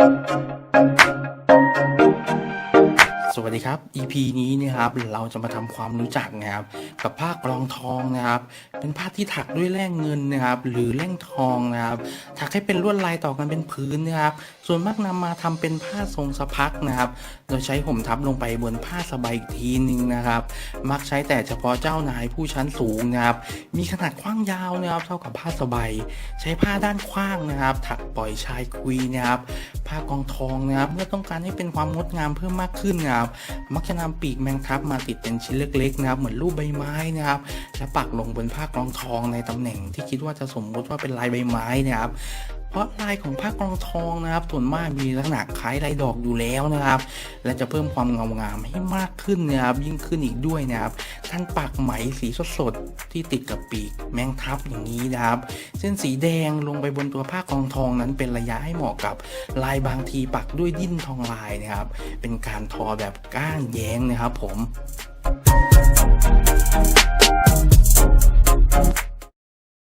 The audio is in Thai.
สวัสดีครับ EP นี้นะครับเราจะมาทำความรู้จักนะครับ กับผ้ากรองทองนะครับ เป็นผ้าที่ถักด้วยแร่เงินนะครับ หรือแร่ทองนะครับ ถักให้เป็นลวดลายต่อกันเป็นพื้นนะครับ ส่วนมากนำมาทำเป็นผ้าทรงสะพักนะครับ โดยใช้ห่มทับลงไปบนผ้าสบายอีกทีหนึ่งนะครับ มักใช้แต่เฉพาะเจ้านายผู้ชั้นสูงนะครับ มีขนาดกว้างยาวนะครับ เท่ากับผ้าสบายใช้ผ้าด้านกว้างนะครับ ถักปล่อยชายคุยนะครับ ผ้ากองทองนะครับเมื่อต้องการให้เป็นความงดงามเพิ่มมากขึ้นนะครับมักจะนำปีกแมงทับมาติดเป็นชิ้นเล็กๆนะครับเหมือนรูปใบไม้นะครับและปักลงบนผ้ากองทองในตำแหน่งที่คิดว่าจะสมมติว่าเป็นลายใบไม้นะครับ พราะลายของผ้ากรองทองนะครับ ส่วนมากมีลักษณะคล้ายลายดอกอยู่แล้วนะครับ และจะเพิ่มความเงางามให้มากขึ้นนะครับ ยิ่งขึ้นอีกด้วยนะครับการปักไหมสีสดๆที่ติดกับปีกแมงทับอย่างนี้นะครับ เส้นสีแดงลงไปบนตัวผ้ากรองทองนั้นเป็นระยะให้เหมาะกับลายบางทีปักด้วยดิ้นทองลายนะครับ เป็นการทอแบบก้านแย้งนะครับผม